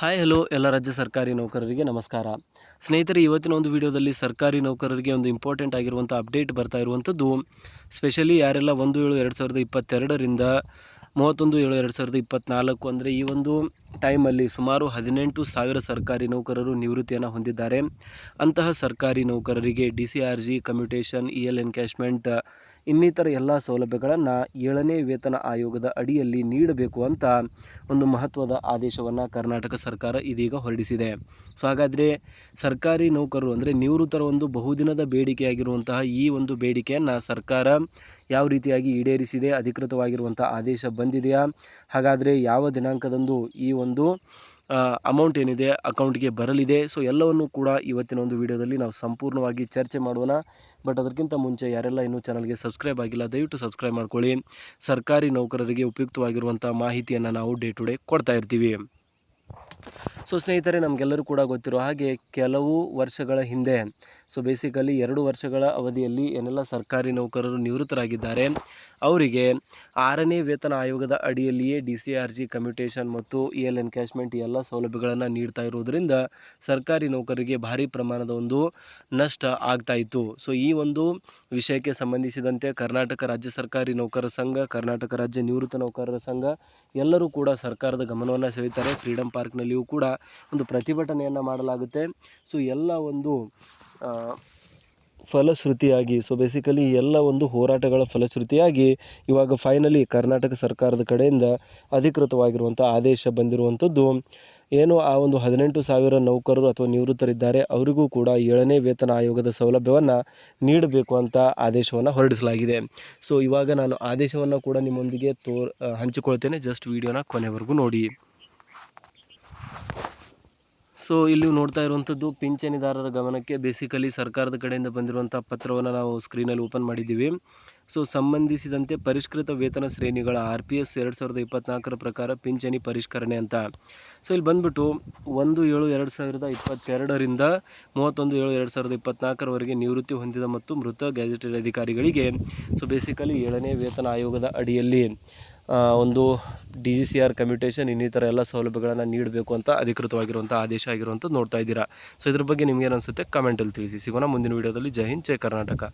Hi hello ಎಲ್ಲ ರಾಜ್ಯ ಸರ್ಕಾರಿ ನೌಕರರಿಗೆ ನಮಸ್ಕಾರ. ಸ್ನೇಹಿತರೆ, ಇವತ್ತಿನ ಒಂದು ವಿಡಿಯೋದಲ್ಲಿ ಸರ್ಕಾರಿ ನೌಕರರಿಗೆ ಒಂದು ಇಂಪಾರ್ಟೆಂಟ್ ಆಗಿರುವಂಥ ಅಪ್ಡೇಟ್ ಬರ್ತಾ ಇರುವಂಥದ್ದು ಸ್ಪೆಷಲಿ ಯಾರೆಲ್ಲ ಒಂದು ಏಳು ಎರಡು ಸಾವಿರದ ಇಪ್ಪತ್ತೆರಡರಿಂದ ಮೂವತ್ತೊಂದು ಏಳು ಎರಡು ಸಾವಿರದ ಇಪ್ಪತ್ತ್ನಾಲ್ಕು ಅಂದರೆ ಈ ಒಂದು ಟೈಮಲ್ಲಿ ಸುಮಾರು ಹದಿನೆಂಟು ಸಾವಿರ ಸರ್ಕಾರಿ ನೌಕರರು ನಿವೃತ್ತಿಯನ್ನು ಹೊಂದಿದ್ದಾರೆ. ಅಂತಹ ಸರ್ಕಾರಿ ನೌಕರರಿಗೆ D C R G commutation E L encashment ಇನ್ನಿತರ ಎಲ್ಲ ಸೌಲಭ್ಯಗಳನ್ನು ಏಳನೇ ವೇತನ ಆಯೋಗದ ಅಡಿಯಲ್ಲಿ ನೀಡಬೇಕು ಅಂತ ಒಂದು ಮಹತ್ವದ ಆದೇಶವನ್ನು ಕರ್ನಾಟಕ ಸರ್ಕಾರ ಇದೀಗ ಹೊರಡಿಸಿದೆ. ಸೊ, ಹಾಗಾದರೆ ಸರ್ಕಾರಿ ನೌಕರರು ಅಂದರೆ ನಿವೃತ್ತರ ಒಂದು ಬಹುದಿನದ ಬೇಡಿಕೆಯಾಗಿರುವಂತಹ ಈ ಒಂದು ಬೇಡಿಕೆಯನ್ನು ಸರ್ಕಾರ ಯಾವ ರೀತಿಯಾಗಿ ಈಡೇರಿಸಿದೆ ಅಧಿಕೃತವಾಗಿರುವಂಥ ಆದೇಶ ಬಂದಿದೆಯಾ, ಹಾಗಾದರೆ ಯಾವ ದಿನಾಂಕದಂದು ಈ ಒಂದು ಅಮೌಂಟ್ ಏನಿದೆ ಅಕೌಂಟ್ಗೆ ಬರಲಿದೆ. ಸೊ ಎಲ್ಲವನ್ನು ಕೂಡ ಇವತ್ತಿನ ಒಂದು ವಿಡಿಯೋದಲ್ಲಿ ನಾವು ಸಂಪೂರ್ಣವಾಗಿ ಚರ್ಚೆ ಮಾಡೋಣ. ಬಟ್ ಅದಕ್ಕಿಂತ ಮುಂಚೆ ಯಾರೆಲ್ಲ ಇನ್ನೂ ಚಾನಲ್ಗೆ ಸಬ್ಸ್ಕ್ರೈಬ್ ಆಗಿಲ್ಲ, ದಯವಿಟ್ಟು ಸಬ್ಸ್ಕ್ರೈಬ್ ಮಾಡ್ಕೊಳ್ಳಿ. ಸರ್ಕಾರಿ ನೌಕರರಿಗೆ ಉಪಯುಕ್ತವಾಗಿರುವಂಥ ಮಾಹಿತಿಯನ್ನು ನಾವು ಡೇ ಟು ಡೇ ಕೊಡ್ತಾ ಇರ್ತೀವಿ. ಸೊ ಸ್ನೇಹಿತರೆ ನಮಗೆಲ್ಲರೂ ಕೂಡ ಗೊತ್ತಿರೋ ಹಾಗೆ ಕೆಲವು ವರ್ಷಗಳ ಹಿಂದೆ ಸೊ ಬೇಸಿಕಲಿ ಎರಡು ವರ್ಷಗಳ ಅವಧಿಯಲ್ಲಿ ಏನೆಲ್ಲ ಸರ್ಕಾರಿ ನೌಕರರು ನಿವೃತ್ತರಾಗಿದ್ದಾರೆ, ಅವರಿಗೆ ಆರನೇ ವೇತನ ಆಯೋಗದ ಅಡಿಯಲ್ಲಿಯೇ D C R G commutation ಮತ್ತು ಇ ಎಲ್ ಎನ್ಕ್ಯಾಶ್ಮೆಂಟ್ ಎಲ್ಲ ಸೌಲಭ್ಯಗಳನ್ನು ನೀಡ್ತಾ ಇರೋದರಿಂದ ಸರ್ಕಾರಿ ನೌಕರರಿಗೆ ಭಾರಿ ಪ್ರಮಾಣದ ಒಂದು ನಷ್ಟ ಆಗ್ತಾಯಿತ್ತು ಸೊ ಈ ಒಂದು ವಿಷಯಕ್ಕೆ ಸಂಬಂಧಿಸಿದಂತೆ ಕರ್ನಾಟಕ ರಾಜ್ಯ ಸರ್ಕಾರಿ ನೌಕರರ ಸಂಘ, ಕರ್ನಾಟಕ ರಾಜ್ಯ ನಿವೃತ್ತ ನೌಕರರ ಸಂಘ ಎಲ್ಲರೂ ಕೂಡ ಸರ್ಕಾರದ ಗಮನವನ್ನು ಸೆಳೀತಾರೆ. ಫ್ರೀಡಂ ಪಾರ್ಕ್ನಲ್ಲಿಯೂ ಕೂಡ ಒಂದು ಪ್ರತಿಭಟನೆಯನ್ನು ಮಾಡಲಾಗುತ್ತೆ. ಸೊ ಎಲ್ಲ ಒಂದು ಫಲಶ್ರುತಿಯಾಗಿ ಸೊ ಬೇಸಿಕಲಿ ಎಲ್ಲ ಒಂದು ಹೋರಾಟಗಳ ಫಲಶ್ರುತಿಯಾಗಿ ಇವಾಗ ಫೈನಲಿ ಕರ್ನಾಟಕ ಸರ್ಕಾರದ ಕಡೆಯಿಂದ ಅಧಿಕೃತವಾಗಿರುವಂಥ ಆದೇಶ ಬಂದಿರುವಂಥದ್ದು ಏನು ಆ ಒಂದು ಹದಿನೆಂಟು ಸಾವಿರ ನೌಕರರು ಅಥವಾ ನಿವೃತ್ತರಿದ್ದಾರೆ, ಅವರಿಗೂ ಕೂಡ ಏಳನೇ ವೇತನ ಆಯೋಗದ ಸೌಲಭ್ಯವನ್ನು ನೀಡಬೇಕು ಅಂತ ಆದೇಶವನ್ನು ಹೊರಡಿಸಲಾಗಿದೆ. ಸೊ ಇವಾಗ ನಾನು ಆದೇಶವನ್ನು ಕೂಡ ನಿಮ್ಮೊಂದಿಗೆ ತೋರ್ ಹಂಚಿಕೊಳ್ತೇನೆ. ಜಸ್ಟ್ ವಿಡಿಯೋನ ಕೊನೆವರೆಗೂ ನೋಡಿ. ಸೊ ಇಲ್ಲಿ ನೋಡ್ತಾ ಇರುವಂಥದ್ದು ಪಿಂಚಣಿದಾರರ ಗಮನಕ್ಕೆ ಬೇಸಿಕಲಿ ಸರ್ಕಾರದ ಕಡೆಯಿಂದ ಬಂದಿರುವಂಥ ಪತ್ರವನ್ನು ನಾವು ಸ್ಕ್ರೀನಲ್ಲಿ ಓಪನ್ ಮಾಡಿದ್ದೀವಿ. ಸೊ ಸಂಬಂಧಿಸಿದಂತೆ ಪರಿಷ್ಕೃತ ವೇತನ ಶ್ರೇಣಿಗಳ ಆರ್ ಪಿ ಎಸ್ ಎರಡು ಸಾವಿರದ ಇಪ್ಪತ್ನಾಲ್ಕರ ಪ್ರಕಾರ ಪಿಂಚಣಿ ಪರಿಷ್ಕರಣೆ ಅಂತ. ಸೊ ಇಲ್ಲಿ ಬಂದ್ಬಿಟ್ಟು ಒಂದು ಏಳು ಎರಡು ಸಾವಿರದ ಇಪ್ಪತ್ತೆರಡರಿಂದ ಮೂವತ್ತೊಂದು ಏಳು ಎರಡು ಸಾವಿರದ ಇಪ್ಪತ್ನಾಲ್ಕರವರೆಗೆ ನಿವೃತ್ತಿ ಹೊಂದಿದ ಮತ್ತು ಮೃತ ಗ್ಯಾಜೆಟೆಡ್ ಅಧಿಕಾರಿಗಳಿಗೆ ಸೊ ಬೇಸಿಕಲಿ ಏಳನೇ ವೇತನ ಆಯೋಗದ ಅಡಿಯಲ್ಲಿ. ಒಂದು D G C R commutation ಇನ್ನಿತರ ಎಲ್ಲ ಸೌಲಭ್ಯಗಳನ್ನು ನೀಡಬೇಕು ಅಂತ ಅಧಿಕೃತವಾಗಿರುವಂಥ ಆದೇಶ ಆಗಿರುವಂಥ ನೋಡ್ತಾ ಇದ್ದೀರಾ. ಸೊ ಇದ್ರ ಬಗ್ಗೆ ನಿಮ್ಗೇನು ಅನಿಸುತ್ತೆ? ಕಮೆಂಟಲ್ಲಿ ತಿಳಿಸಿ. ಸಿಗೋಣ ಮುಂದಿನ ವೀಡಿಯೋದಲ್ಲಿ ಜೈ ಹಿಂದ್, ಜೈ ಕರ್ನಾಟಕ.